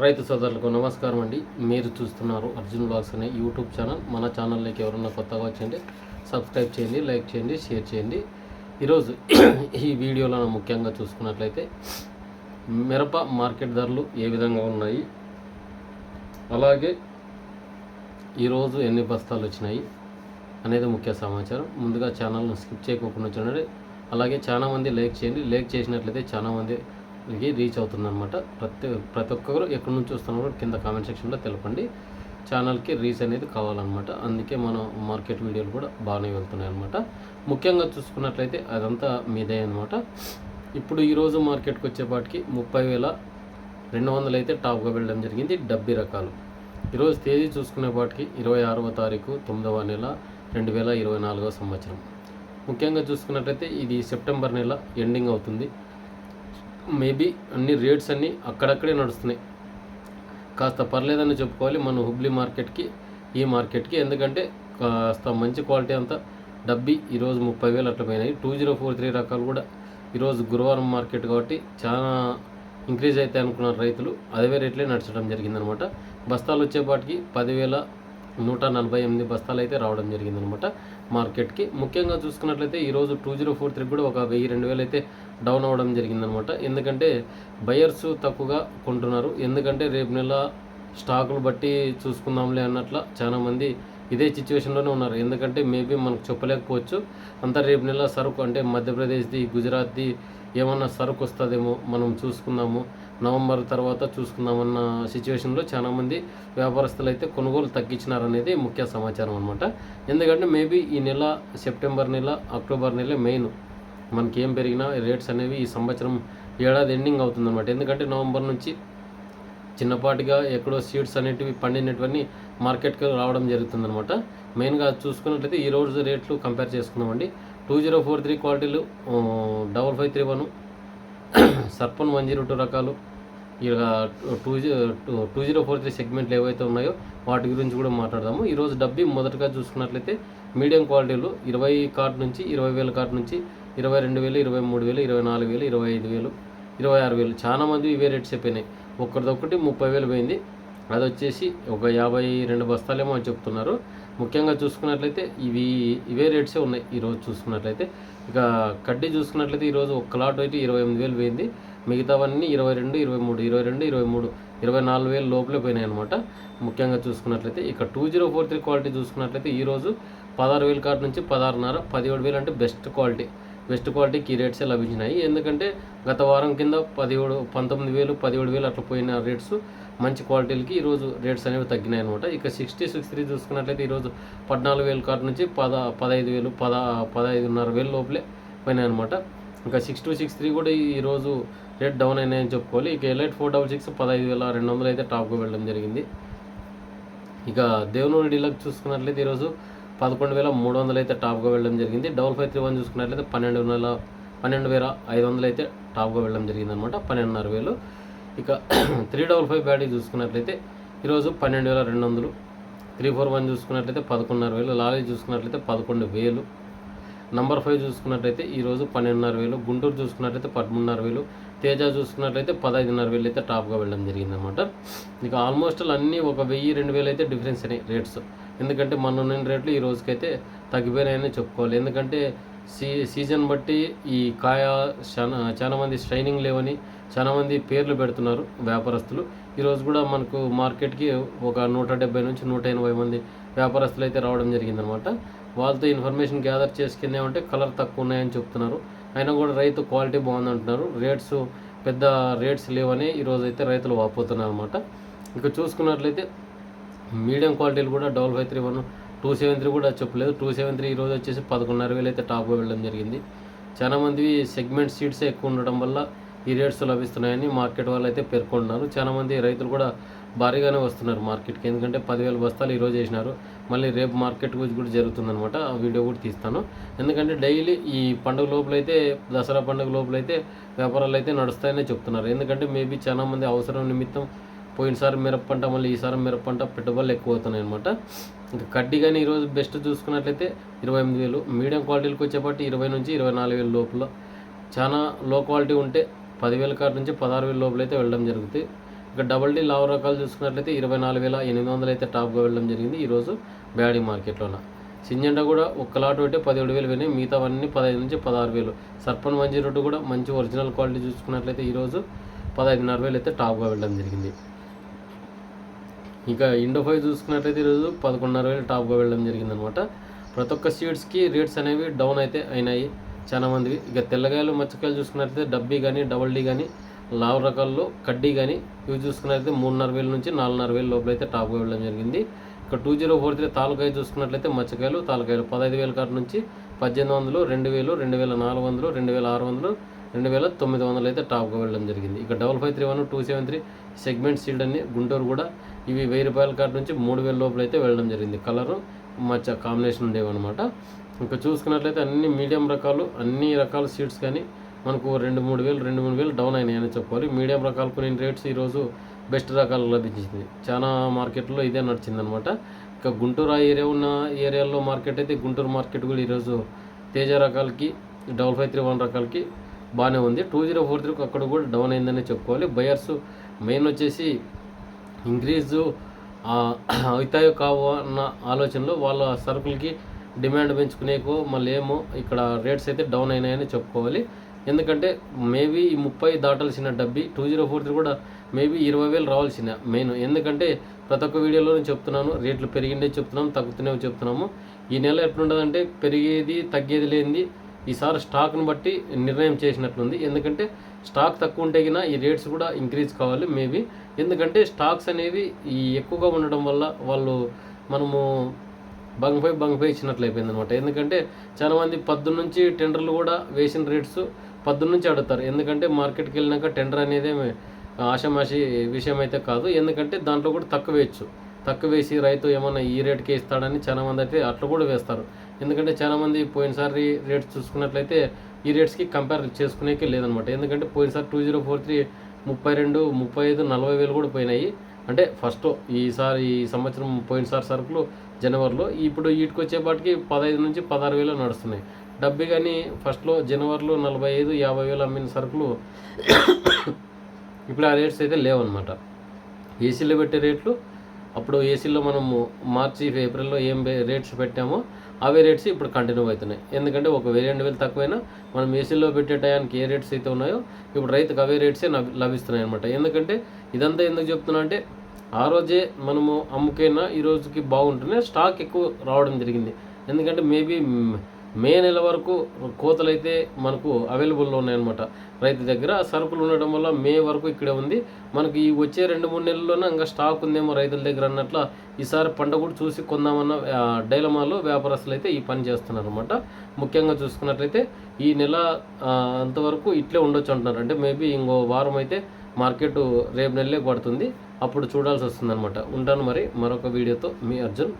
రైతు సోదరులకు నమస్కారం అండి. మీరు చూస్తున్నారు అర్జున్ బ్లాగ్స్ అనే యూట్యూబ్ ఛానల్. మన ఛానల్లోకి ఎవరన్నా కొత్తగా వచ్చేయండి సబ్స్క్రైబ్ చేయండి లైక్ చేయండి షేర్ చేయండి. ఈరోజు ఈ వీడియోలో ముఖ్యంగా చూసుకున్నట్లయితే మిరప మార్కెట్ ధరలు ఏ విధంగా ఉన్నాయి? అలాగే ఈరోజు ఎన్ని బస్తాలు వచ్చినాయి అనేది ముఖ్య సమాచారం. ముందుగా ఛానల్ను స్కిప్ చేయకుండా చూడండి. అలాగే చాలా మంది లైక్ చేయండి. లైక్ చేసినట్లయితే చాలామంది మందికి రీచ్ అవుతుందన్నమాట. ప్రతి ప్రతి ఒక్కరు ఎక్కడి నుంచి వస్తున్నారో కింద కామెంట్ సెక్షన్లో తెలపండి. ఛానల్కి రీచ్ అనేది కావాలన్నమాట. అందుకే మనం మార్కెట్ వీడియోలు కూడా బాగానే వెళ్తున్నాయి అనమాట ముఖ్యంగా చూసుకున్నట్లయితే అదంతా మీదే అనమాట ఇప్పుడు ఈరోజు మార్కెట్కి వచ్చేపాటికి ముప్పై వేల రెండు వందలు అయితే టాప్గా వెళ్ళడం జరిగింది డెబ్బై రకాలు. ఈరోజు తేదీ చూసుకునేపాటికి ఇరవై ఆరవ తారీఖు తొమ్మిదవ నెల రెండు వేల ఇరవై నాలుగవ సంవత్సరం. ముఖ్యంగా చూసుకున్నట్లయితే ఇది సెప్టెంబర్ నెల ఎండింగ్ అవుతుంది. మేబీ అన్ని రేట్స్ అన్నీ అక్కడక్కడే నడుస్తున్నాయి. కాస్త పర్లేదని చెప్పుకోవాలి మన హుబ్లీ మార్కెట్కి ఈ మార్కెట్కి. ఎందుకంటే కాస్త మంచి క్వాలిటీ అంతా డబ్బి ఈరోజు ముప్పై వేలు అట్లా పోయినాయి. టూ జీరో ఫోర్ త్రీ రకాలు కూడా ఈరోజు గురువారం మార్కెట్ కాబట్టి చాలా ఇంక్రీజ్ అయితే అనుకున్నారు రైతులు. అదే రేట్లే నడచడం జరిగిందనమాట. బస్తాలు వచ్చేపాటికి పదివేల నూట నలభై ఎనిమిది బస్తాలు అయితే రావడం జరిగిందనమాట మార్కెట్కి. ముఖ్యంగా చూసుకున్నట్లయితే ఈరోజు టూ జీరో ఫోర్ త్రీ కూడా ఒక వెయ్యి రెండు వేలు అయితే డౌన్ అవ్వడం జరిగిందనమాట. ఎందుకంటే బయర్స్ తక్కువగా కొంటున్నారు. ఎందుకంటే రేపు నెల స్టాకులు బట్టి చూసుకుందాంలే అన్నట్ల చాలామంది ఇదే సిచ్యువేషన్లోనే ఉన్నారు. ఎందుకంటే మేబీ మనకు చెప్పలేకపోవచ్చు. అంతా రేపు నెల సరుకు అంటే మధ్యప్రదేశ్ది గుజరాత్ది ఏమన్నా సరుకు వస్తుందేమో మనం చూసుకుందాము. నవంబర్ తర్వాత చూసుకుందామన్న సిచ్యువేషన్లో చాలామంది వ్యాపారస్తులు అయితే కొనుగోలు తగ్గించినారనేది ముఖ్య సమాచారం అనమాట ఎందుకంటే మేబీ ఈ నెల సెప్టెంబర్ నెల అక్టోబర్ నెల మెయిన్ మనకి ఏం పెరిగినా రేట్స్ అనేవి ఈ సంవత్సరం ఏడాది ఎండింగ్ అవుతుందన్నమాట. ఎందుకంటే నవంబర్ నుంచి చిన్నపాటిగా ఎక్కడో సీడ్స్ అనేటివి పండినటువన్నీ మార్కెట్కి రావడం జరుగుతుందన్నమాట. మెయిన్గా చూసుకున్నట్లయితే ఈ రోజు రేట్లు కంపేర్ చేసుకుందామండి. టూ జీరో ఫోర్ త్రీ క్వాలిటీలు డబల్ ఫైవ్ త్రీ వన్ సర్పన్ వన్ జీరో టూ రకాలు two G two zero four three సెగ్మెంట్లు ఏవైతే ఉన్నాయో వాటి గురించి కూడా మాట్లాడదాము. ఈరోజు డబ్బి మొదటగా చూసుకున్నట్లయితే మీడియం క్వాలిటీలు ఇరవై కార్డ్ నుంచి ఇరవై వేల కార్డ్ నుంచి ఇరవై రెండు వేలు ఇరవై మూడు వేలు ఇరవై నాలుగు వేలు ఇరవై ఐదు వేలు ఇరవై ఆరు వేలు. చాలా మంది ఇవే రేట్స్ అయిపోయినాయి ఒక్కరిదొక్కటి ముప్పై వేలు పోయింది. అది వచ్చేసి ఒక యాభై రెండు బస్తాలేమో అని చెప్తున్నారు. ముఖ్యంగా చూసుకున్నట్లయితే ఇవి ఇవే రేట్సే ఉన్నాయి ఈరోజు చూసుకున్నట్లయితే. ఇక కడ్డీ చూసుకున్నట్లయితే ఈరోజు ఒక లాట్ అయితే ఇరవై ఎనిమిది వేలు పోయింది. మిగతావన్నీ ఇరవై రెండు ఇరవై మూడు ఇరవై రెండు ఇరవై మూడు ఇరవై నాలుగు వేలు లోపలే పోయినాయి అనమాట ముఖ్యంగా చూసుకున్నట్లయితే ఇక two zero four three quality చూసుకున్నట్లయితే ఈరోజు పదహారు వేల కార్డు నుంచి పదహారున్నర పదిహేడు వేలు అంటే బెస్ట్ క్వాలిటీ బెస్ట్ క్వాలిటీకి ఈ రేట్సే లభించినాయి. ఎందుకంటే గత వారం కింద పదిహేడు పంతొమ్మిది వేలు పదిహేడు వేలు అట్లా పోయిన రేట్స్ మంచి క్వాలిటీలకి ఈరోజు రేట్స్ అనేవి తగ్గినాయి అనమాట ఇక సిక్స్టీ సిక్స్ త్రీ చూసుకున్నట్లయితే ఈరోజు పద్నాలుగు వేల కార్డు నుంచి పద పదహైదు వేలు పద పదహైదున్నర వేలు లోపలే పోయినాయి అనమాట ఇంకా సిక్స్ టూ సిక్స్ త్రీ కూడా ఈరోజు రేట్ డౌన్ అయినాయని చెప్పుకోవాలి. ఇక ఎలైట్ ఫోర్ డబల్ సిక్స్ పదహైదు వేల రెండు వందలు అయితే టాప్గా వెళ్ళడం జరిగింది. ఇక దేవునూరు డీలక్ చూసుకున్నట్లయితే ఈరోజు పదకొండు వేల మూడు వందలు అయితే టాప్గా వెళ్ళడం జరిగింది. డబల్ ఫైవ్ త్రీ వన్ చూసుకున్నట్లయితే పన్నెండు వేల పన్నెండు వేల ఐదు వందలు అయితే టాప్గా వెళ్ళడం జరిగింది అనమాట పన్నెండున్నర వేలు. ఇక త్రీ డబల్ ఫైవ్ బ్యాటరీ చూసుకున్నట్లయితే ఈరోజు పన్నెండు వేల రెండు వందలు. త్రీ ఫోర్ వన్ చూసుకున్నట్లయితే పదకొండున్నర వేలు. లారీ చూసుకున్నట్లయితే పదకొండు వేలు. నంబర్ ఫైవ్ చూసుకున్నట్లయితే ఈరోజు పన్నెండున్నర వేలు గుంటూరు చూసుకున్నట్లయితే పదమూడున్నర వేలు తేజ చూసుకున్నట్లయితే పదహైదున్నర వేలు అయితే టాప్గా వెళ్ళడం జరిగిందనమాట ఇక ఆల్మోస్ట్ అన్నీ ఒక వెయ్యి రెండు వేలు అయితే డిఫరెన్స్ అయినాయి రేట్స్ ఎందుకంటే మన ఉన్న రేట్లు ఈ రోజుకైతే తగ్గిపోయినాయని చెప్పుకోవాలి. ఎందుకంటే సీ సీజన్ బట్టి ఈ కాయ చాలా చాలా మంది షైనింగ్ లేవని చాలా మంది పేర్లు పెడుతున్నారు వ్యాపారస్తులు. ఈరోజు కూడా మనకు మార్కెట్కి ఒక నూట డెబ్బై నుంచి నూట ఎనభై మంది వ్యాపారస్తులు అయితే రావడం జరిగిందనమాట వాళ్ళతో ఇన్ఫర్మేషన్ గ్యాదర్ చేసుకునేమంటే కలర్ తక్కువ ఉన్నాయని చెప్తున్నారు. అయినా కూడా రైతు క్వాలిటీ బాగుంది అంటున్నారు రేట్స్ పెద్ద రేట్స్ లేవని ఈరోజు అయితే రైతులు వాపోతున్నారు అనమాట ఇక చూసుకున్నట్లయితే మీడియం క్వాలిటీలు కూడా double five three one two seven three కూడా చెప్పలేదు. టూ సెవెన్ త్రీ ఈరోజు వచ్చేసి పదకొండున్నర వేలు అయితే టాప్గా వెళ్ళడం జరిగింది. చాలామంది సెగ్మెంట్ సీట్సే ఎక్కువ ఉండడం వల్ల ఈ రేట్స్ లభిస్తున్నాయని మార్కెట్ వాళ్ళు అయితే పేర్కొంటున్నారు. చాలామంది రైతులు కూడా భారీగానే వస్తున్నారు మార్కెట్కి. ఎందుకంటే పదివేల బస్తాలు ఈరోజు వేసినారు. మళ్ళీ రేపు మార్కెట్ గురించి కూడా జరుగుతుందనమాట ఆ వీడియో కూడా తీస్తాను. ఎందుకంటే డైలీ ఈ పండుగ లోపలైతే దసరా పండుగ లోపలైతే వ్యాపారాలు అయితే నడుస్తాయనే చెప్తున్నారు. ఎందుకంటే మేబీ చాలామంది అవసరం నిమిత్తం పోయినసారి మిరప పంట మళ్ళీ ఈసారి మిరప పంట పెట్టుబడులు ఎక్కువ అవుతున్నాయి అనమాట ఇంకా కడ్డీ కానీ ఈరోజు బెస్ట్ చూసుకున్నట్లయితే ఇరవై ఎనిమిది వేలు. మీడియం క్వాలిటీలకు వచ్చేపాటి ఇరవై నుంచి ఇరవై నాలుగు వేలు లోపల. చాలా లో క్వాలిటీ ఉంటే పదివేల కాడ నుంచి పదహారు వేల లోపల అయితే వెళ్ళడం జరుగుతుంది ఇక డబల్ డీ లావు రకాలు చూసుకున్నట్లయితే ఇరవై నాలుగు వేల ఎనిమిది వందలు అయితే టాప్గా వెళ్ళడం జరిగింది ఈరోజు బ్యాడీ మార్కెట్లోన. సింజెండా కూడా ఒక్క లాట్ పదిహేడు వేలు పోయినాయి మిగతావన్నీ పదహైదు నుంచి పదహారు వేలు. సర్పన్ మంజీ రొట్టు కూడా మంచి ఒరిజినల్ క్వాలిటీ చూసుకున్నట్లయితే ఈరోజు పదహైదున్నర వేలు అయితే టాప్గా వెళ్ళడం జరిగింది. ఇంకా ఇండోఫై చూసుకున్నట్లయితే ఈరోజు పదకొండున్నర వేలు టాప్గా వెళ్ళడం జరిగింది అనమాట ప్రతి ఒక్క సీడ్స్కి రేట్స్ అనేవి డౌన్ అయితే అయినాయి. చాలామందివి ఇక తెల్లగాయలు మచ్చకాయలు చూసుకున్నట్లయితే డబ్బీ కానీ డబల్ డీ కానీ లావు రకాల్లో కడ్డీ కానీ ఇవి చూసుకున్నట్లయితే మూడున్నర వేల నుంచి నాలుగున్నర వేల లోపల అయితే టాప్గా వెళ్ళడం జరిగింది. ఇక టూ జీరో ఫోర్ త్రీ తాలకాయ చూసుకున్నట్లయితే మచ్చకాయలు తాలకాయలు పదహైదు వేల కాటి నుంచి పద్దెనిమిది వందలు రెండు వేలు రెండు వేల నాలుగు వందలు రెండు వేల ఆరు వందలు రెండు వేల తొమ్మిది వందలు అయితే టాప్గా వెళ్ళడం జరిగింది. ఇక double five three one two seven three segment sealed అని గుంటూరు కూడా ఇవి వెయ్యి రూపాయల కాటి నుంచి మూడు వేల లోపల అయితే వెళ్ళడం జరిగింది. కలరు మచ్చ కాంబినేషన్ ఉండేవన్నమాట. ఇంకా చూసుకున్నట్లయితే అన్ని మీడియం రకాలు అన్ని రకాల సీడ్స్ కానీ మనకు రెండు మూడు వేలు రెండు మూడు వేలు డౌన్ అయినాయని చెప్పుకోవాలి మీడియం రకాలు కొన్ని రేట్స్ ఈరోజు బెస్ట్ రకాలు లభించింది. చాలా మార్కెట్లో ఇదే నడిచిందనమాట. ఇక గుంటూరు ఆ ఏరియా ఉన్న ఏరియాలో మార్కెట్ అయితే గుంటూరు మార్కెట్ కూడా ఈరోజు తేజ రకాలకి డబల్ ఫైవ్ త్రీ వన్ రకాలకి బాగానే ఉంది. టూ జీరో ఫోర్ త్రీకి అక్కడ కూడా డౌన్ అయిందని చెప్పుకోవాలి. బయర్స్ మెయిన్ వచ్చేసి ఇంక్రీజు అవుతాయో కావు అన్న ఆలోచనలో వాళ్ళ సరుకులకి డిమాండ్ పెంచుకునేకో మళ్ళీ ఏమో ఇక్కడ రేట్స్ అయితే డౌన్ అయినాయని చెప్పుకోవాలి. ఎందుకంటే మేబీ ఈ ముప్పై దాటాల్సిన డబ్బి టూ జీరో ఫోర్ త్రీ కూడా మేబీ ఇరవై వేలు రావాల్సిన మెయిన్. ఎందుకంటే ప్రతి ఒక్క వీడియోలోనే చెప్తున్నాను రేట్లు పెరిగిండే చెప్తున్నాము తగ్గుతున్నవి చెప్తున్నాము. ఈ నెల ఎట్లుండదంటే పెరిగేది తగ్గేది లేనిది ఈసారి స్టాక్ని బట్టి నిర్ణయం చేసినట్లుంది. ఎందుకంటే స్టాక్ తక్కువ ఉంటే కన్నా ఈ రేట్స్ కూడా ఇంక్రీజ్ కావాలి మేబీ. ఎందుకంటే స్టాక్స్ అనేవి ఈ ఎక్కువగా ఉండడం వల్ల వాళ్ళు మనము బంగ్పై బంగ్పై ఇచ్చినట్లు అయిపోయింది అనమాట ఎందుకంటే చాలామంది పద్దు నుంచి టెండర్లు కూడా వేసిన రేట్స్ నుంచి అడుగుతారు. ఎందుకంటే మార్కెట్కి వెళ్ళినాక టెండర్ అనేది ఆషమాషి విషయం అయితే కాదు. ఎందుకంటే దాంట్లో కూడా తక్కువ వేయచ్చు. తక్కువ వేసి రైతు ఏమన్నా ఈ రేట్కి ఇస్తాడని చాలామంది అయితే అట్లా కూడా వేస్తారు. ఎందుకంటే చాలామంది పోయినసారి రేట్స్ చూసుకున్నట్లయితే ఈ రేట్స్కి కంపేర్ చేసుకునేకే లేదనమాట. ఎందుకంటే పోయినసారి టూ జీరో ఫోర్ త్రీ ముప్పై రెండు ముప్పై ఐదు నలభై వేలు కూడా పోయినాయి. అంటే ఫస్ట్ ఈసారి ఈ సంవత్సరం పోయినసారి సరుకులు జనవరిలో. ఇప్పుడు వీటికి వచ్చేపాటికి పదహైదు నుంచి పదహారు వేలు నడుస్తున్నాయి. డబ్బి కానీ ఫస్ట్లో జనవరిలో నలభై ఐదు యాభై వేలు అమ్మిన సరుకులు ఇప్పుడు ఆ రేట్స్ అయితే లేవన్నమాట. ఏసీలో పెట్టే రేట్లు అప్పుడు ఏసీలో మనము మార్చి ఏప్రిల్లో ఏం రేట్స్ పెట్టామో అవే రేట్స్ ఇప్పుడు కంటిన్యూ అవుతున్నాయి. ఎందుకంటే ఒక వెయ్యి రెండు వేలు తక్కువైనా మనం ఏసీలో పెట్టే టయానికి ఏ రేట్స్ అయితే ఉన్నాయో ఇప్పుడు రైతుకు అవే రేట్సే లభిస్తున్నాయి అనమాట ఎందుకంటే ఇదంతా ఎందుకు చెప్తున్నా అంటే ఆ రోజే మనము అమ్ముకైనా ఈ రోజుకి బాగుంటేనే స్టాక్ ఎక్కువ రావడం జరిగింది. ఎందుకంటే మేబీ మే నెల వరకు కోతలు అయితే మనకు అవైలబుల్లో ఉన్నాయన్నమాట. రైతు దగ్గర సరుకులు ఉండడం వల్ల మే వరకు ఇక్కడే ఉంది. మనకి ఈ వచ్చే రెండు మూడు నెలల్లోనే ఇంకా స్టాక్ ఉందేమో రైతుల దగ్గర అన్నట్ల ఈసారి పంట కూడా చూసి కొందామన్న డైలమాలో వ్యాపారస్తులు అయితే ఈ పని చేస్తున్నారు అనమాట ముఖ్యంగా చూసుకున్నట్లయితే ఈ నెల అంతవరకు ఇట్లే ఉండొచ్చు అంటున్నారు. అంటే మేబీ ఇంకో వారం అయితే మార్కెట్ రేపు నెలలే పడుతుంది. అప్పుడు చూడాల్సి వస్తుందనమాట ఉంటాను మరి మరొక వీడియోతో. మీ అర్జున్.